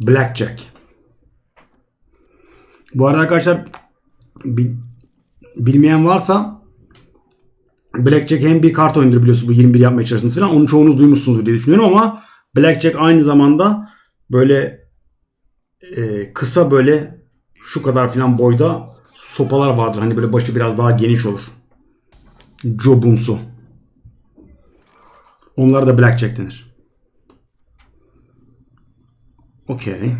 Blackjack. Bu arada arkadaşlar bil- bilmeyen varsa Blackjack hem bir kart oyundur biliyorsunuz bu 21 yapmaya çalıştığınız falan. Onu çoğunuz duymuşsunuzdur diye düşünüyorum ama Blackjack aynı zamanda böyle e, kısa böyle şu kadar falan boyda sopalar vardır. Hani böyle başı biraz daha geniş olur. Jobumsu. Onlara da Blackjack denir. Okey.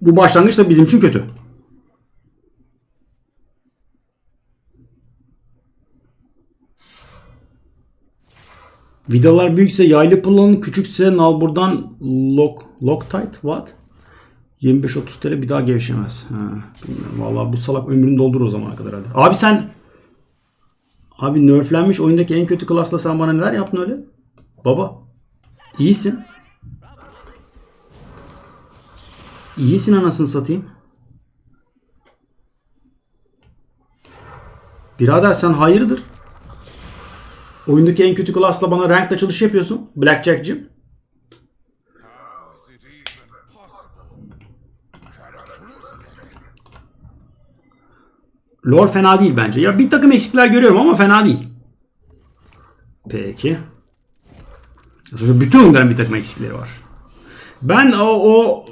Bu başlangıç da bizim için kötü. Vidalar büyükse yaylı kullanın, küçükse nalburdan lock, Loctite what? 25-30 TL bir daha gevşemez. Ha. Vallahi bu salak ömrünü doldurur o zamana kadar hadi. Abi sen Abi nerflenmiş oyundaki en kötü klasla sen bana neler yaptın öyle? Baba. iyisin. İyisin anasını satayım. Birader sen hayırdır? Oyundaki en kötü klasla bana ranked açılış yapıyorsun. Blackjack'cim. Lore fena değil bence. Ya bir takım eksikler görüyorum ama fena değil. Peki. Bütün oyunların bir takım eksikleri var. Ben o, o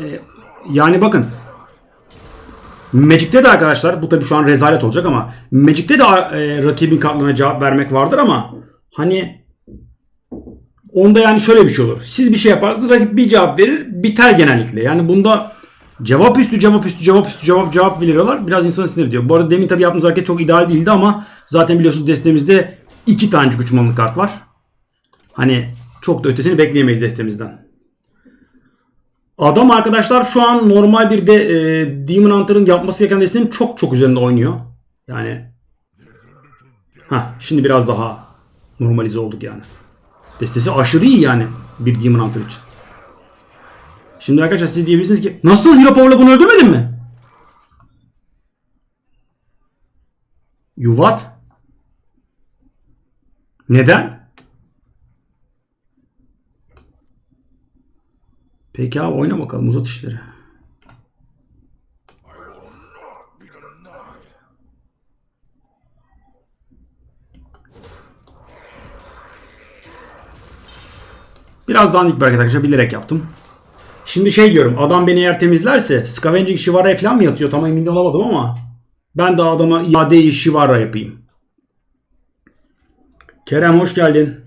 e, yani bakın Magic'te de arkadaşlar bu tabii şu an rezalet olacak ama Magic'te de e, rakibin kartlarına cevap vermek vardır ama hani onda yani şöyle bir şey olur. Siz bir şey yaparsınız rakip bir cevap verir biter genellikle. Yani bunda cevap üstü cevap üstü cevap üstü cevap cevap veriyorlar. Biraz insanı sinir ediyor. Bu arada demin tabii yaptığımız hareket çok ideal değildi ama zaten biliyorsunuz destemizde iki tane uçmalı kart var. Hani çok da ötesini bekleyemeyiz destemizden. Adam arkadaşlar şu an normal bir de e, Demon Hunter'ın yapması gereken destenin çok çok üzerinde oynuyor. Yani ha şimdi biraz daha normalize olduk yani. Destesi aşırı iyi yani bir Demon Hunter için. Şimdi arkadaşlar siz diyebilirsiniz ki nasıl Hero Power'la bunu öldürmedin mi? You what? Neden? Peki abi oyna bakalım uzat işleri. Biraz dandik bir arkadaşlar bilerek yaptım. Şimdi şey diyorum adam beni eğer temizlerse Scavenging Shivara'ya falan mı yatıyor tam emin olamadım ama ben de adama iadeyi Shivara yapayım. Kerem hoş geldin.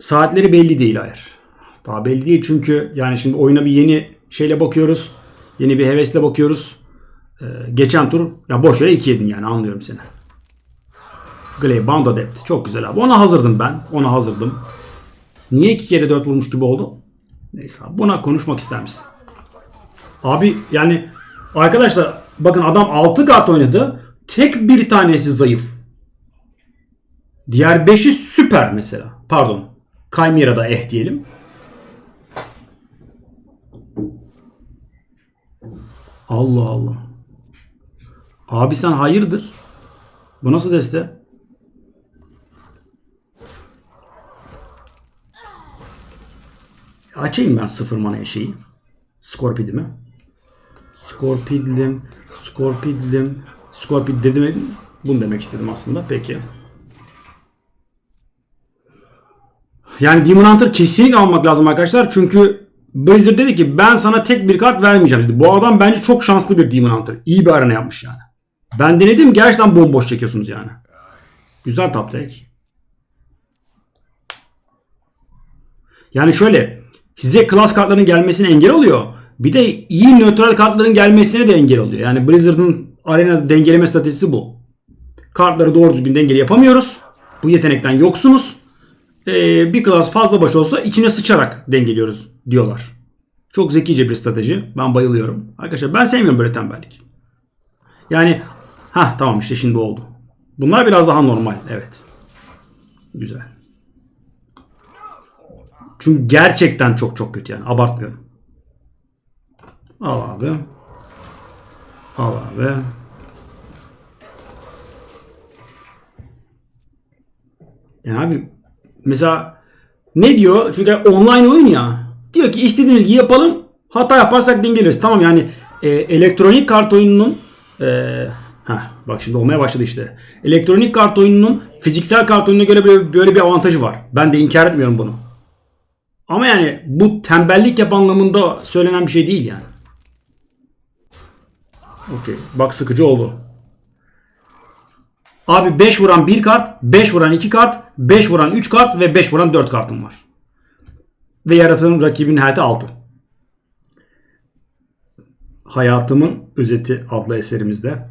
Saatleri belli değil hayır. Daha belli değil çünkü yani şimdi oyuna bir yeni şeyle bakıyoruz. Yeni bir hevesle bakıyoruz. Ee, geçen tur ya boş yere 2 yedin yani anlıyorum seni. Glaive Bound Adept. Çok güzel abi. Ona hazırdım ben. Ona hazırdım. Niye iki kere 4 vurmuş gibi oldu? Neyse abi. Buna konuşmak ister misin? Abi yani arkadaşlar bakın adam 6 kart oynadı. Tek bir tanesi zayıf. Diğer 5'i süper mesela. Pardon. Chimera eh diyelim. Allah Allah. Abi sen hayırdır? Bu nasıl deste? Açayım ben sıfır manaya şeyi. Scorpid'imi. Scorpid'lim. Scorpid'lim. Scorpid dedim. Bunu demek istedim aslında. Peki. Yani Demon Hunter kesinlikle almak lazım arkadaşlar. Çünkü Blizzard dedi ki ben sana tek bir kart vermeyeceğim dedi. Bu adam bence çok şanslı bir Demon Hunter. İyi bir arena yapmış yani. Ben denedim gerçekten bomboş çekiyorsunuz yani. Güzel top take. Yani şöyle size klas kartlarının gelmesine engel oluyor. Bir de iyi nötral kartların gelmesine de engel oluyor. Yani Blizzard'ın arena dengeleme stratejisi bu. Kartları doğru düzgün dengeli yapamıyoruz. Bu yetenekten yoksunuz. Ee, bir klas fazla baş olsa içine sıçarak dengeliyoruz diyorlar. Çok zekice bir strateji. Ben bayılıyorum. Arkadaşlar ben sevmiyorum böyle tembellik. Yani ha tamam işte şimdi oldu. Bunlar biraz daha normal. Evet. Güzel. Çünkü gerçekten çok çok kötü yani. Abartmıyorum. Al abi. Al abi. Yani abi mesela ne diyor? Çünkü online oyun ya. Diyor ki istediğimiz gibi yapalım. Hata yaparsak dengeleriz. Tamam yani e, elektronik kart oyununun e, heh, bak şimdi olmaya başladı işte. Elektronik kart oyununun fiziksel kart oyununa göre böyle, böyle bir avantajı var. Ben de inkar etmiyorum bunu. Ama yani bu tembellik yap anlamında söylenen bir şey değil yani. Okey. Bak sıkıcı oldu. Abi 5 vuran 1 kart, 5 vuran 2 kart, 5 vuran 3 kart ve 5 vuran 4 kartım var. Ve yaratığın rakibinin health'i 6. Hayatımın Özeti adlı eserimizde.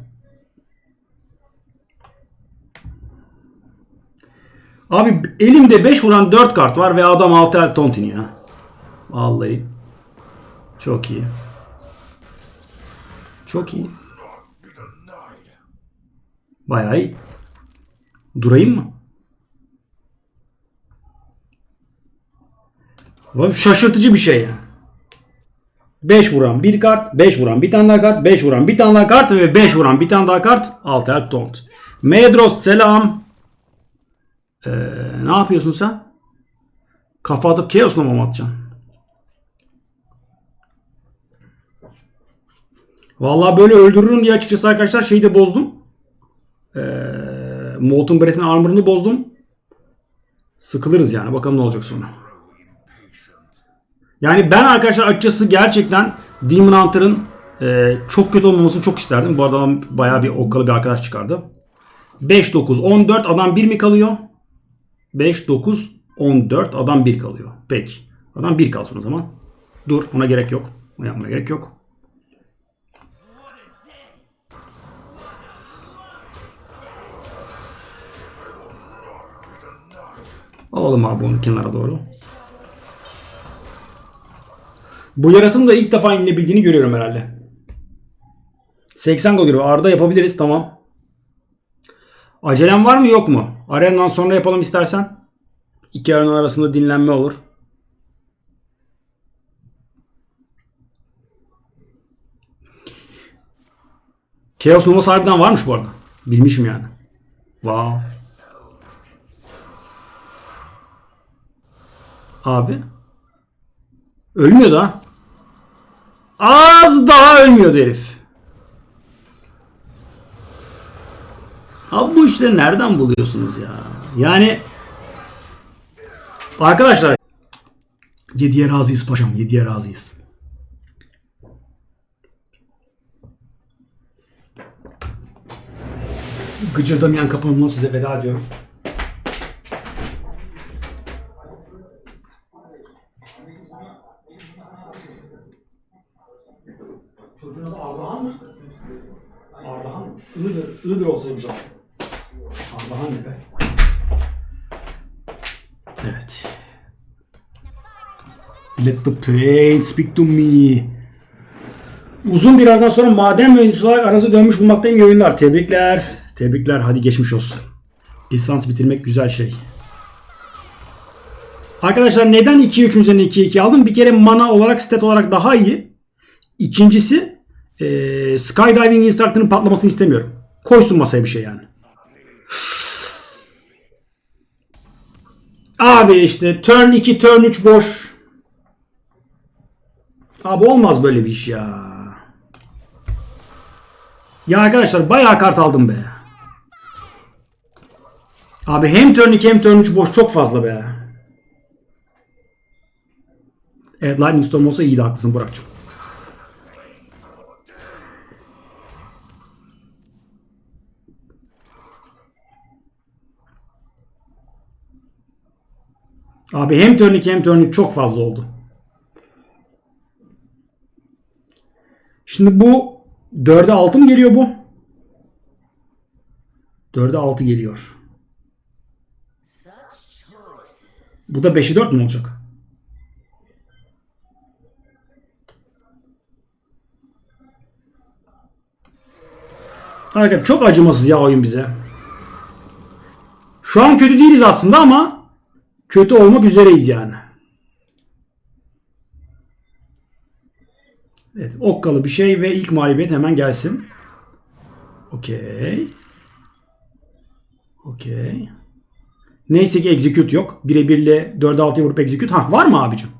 Abi elimde 5 vuran 4 kart var ve adam 6 el tontin ya. Vallahi. Çok iyi. Çok iyi. Bayağı iyi. Durayım mı? Vay, Şaşırtıcı bir şey yani. 5 vuran bir kart, 5 vuran bir tane daha kart, 5 vuran bir tane daha kart ve 5 vuran bir tane daha kart. Alter Tont. Medros selam. Ee, ne yapıyorsun sen? Kafa atıp Chaos'la mı atacaksın? Vallahi böyle öldürürüm diye açıkçası arkadaşlar şeyi de bozdum. Molten Breath'in armor'ını bozdum. Sıkılırız yani. Bakalım ne olacak sonra. Yani ben arkadaşlar açıkçası gerçekten Demon Hunter'ın e, çok kötü olmamasını çok isterdim. Bu adam bayağı bir okkalı bir arkadaş çıkardı. 5, 9, 14 adam 1 mi kalıyor? 5, 9, 14 adam 1 kalıyor. Peki. Adam 1 kalsın o zaman. Dur ona gerek yok. Ona yapmaya gerek yok. Alalım abi onu kenara doğru. Bu yaratığın da ilk defa inilebildiğini görüyorum herhalde. 80 gol giriyor. Arda yapabiliriz tamam. Acelem var mı yok mu? Arena'dan sonra yapalım istersen. İki arena arasında dinlenme olur. Chaos Nova harbiden varmış bu arada. Bilmişim yani. Wow. Abi. Ölmüyor da. Az daha ölmüyordu herif. Abi bu işleri nereden buluyorsunuz ya? Yani arkadaşlar Yediye razıyız paşam. Yediye razıyız. Gıcırdamayan kapımla size veda ediyorum. Ardahan ne be? Evet. Let the pain speak to me. Uzun bir aradan sonra maden mühendisi olarak aranıza dönmüş bulmaktayım iyi oyunlar. Tebrikler. Tebrikler. Hadi geçmiş olsun. Lisans bitirmek güzel şey. Arkadaşlar neden 2 3 üzerine 2 2 aldım? Bir kere mana olarak stat olarak daha iyi. İkincisi eee Skydiving Instructor'ın patlamasını istemiyorum. Koysun masaya bir şey yani. Abi işte turn 2 turn 3 boş. Abi olmaz böyle bir iş ya. Ya arkadaşlar bayağı kart aldım be. Abi hem turn 2 hem turn 3 boş çok fazla be. Evet Lightning Storm olsa iyiydi haklısın Burak'cığım. Abi hem turn 2 hem turn 3 çok fazla oldu. Şimdi bu 4'e 6 mı geliyor bu? 4'e 6 geliyor. Bu da 5'i 4 mü olacak? Arkadaşlar çok acımasız ya oyun bize. Şu an kötü değiliz aslında ama kötü olmak üzereyiz yani. Evet, okkalı bir şey ve ilk mağlubiyet hemen gelsin. Okey. Okey. Neyse ki execute yok. Birebirle 4'e 6'ya vurup execute. Ha var mı abicim?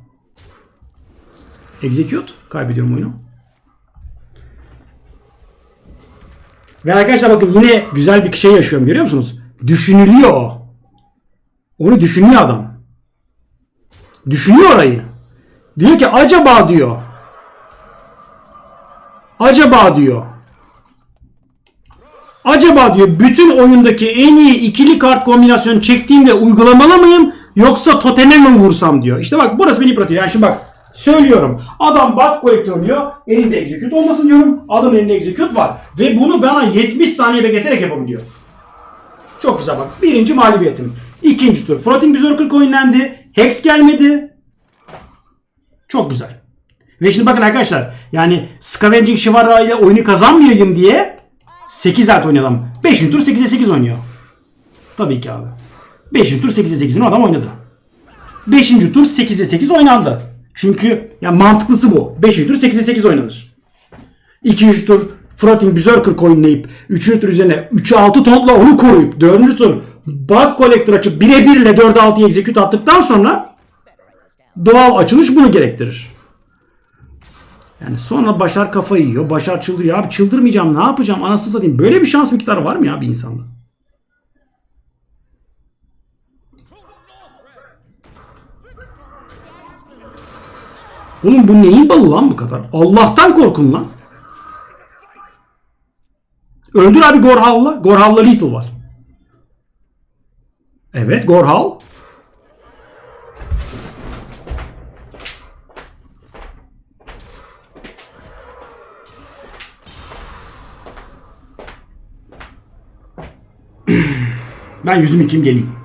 Execute. Kaybediyorum oyunu. Ve arkadaşlar bakın yine güzel bir şey yaşıyorum görüyor musunuz? Düşünülüyor. Onu düşünüyor adam. Düşünüyor orayı. Diyor ki acaba diyor. Acaba diyor. Acaba diyor bütün oyundaki en iyi ikili kart kombinasyonu çektiğimde uygulamalı mıyım yoksa toteme mi vursam diyor. İşte bak burası beni yıpratıyor. Yani şimdi bak söylüyorum. Adam bak kolektör oynuyor. Elinde execute olmasın diyorum. Adamın elinde execute var. Ve bunu bana 70 saniye bekleterek yapabiliyor. Çok güzel bak. Birinci mağlubiyetim. İkinci tur. Floating Berserker coinlendi. Hex gelmedi. Çok güzel. Ve şimdi bakın arkadaşlar. Yani Scavenging Shivara ile oyunu kazanmayayım diye 8 alt oynayalım. 5. tur 8'e 8 oynuyor. Tabii ki abi. 5. tur 8'e 8'ini adam oynadı. 5. tur 8'e 8 oynandı. Çünkü ya mantıklısı bu. 5. tur 8'e 8 oynanır. 2. tur Floating Berserker coinleyip 3. tur üzerine 3'e 6 tontla onu koruyup 4. tur Bug Collector açıp birebir ile 4'e 6'ya execute attıktan sonra doğal açılış bunu gerektirir. Yani sonra Başar kafayı yiyor. Başar çıldırıyor. Abi çıldırmayacağım ne yapacağım anasını satayım. Böyle bir şans miktarı var mı ya bir insanda? Oğlum bu neyin balı lan bu kadar? Allah'tan korkun lan. Öldür abi Gorhav'la. Gorhav'la Lethal var. Evet Gorhav. Ben yüzüm yıkayayım geleyim.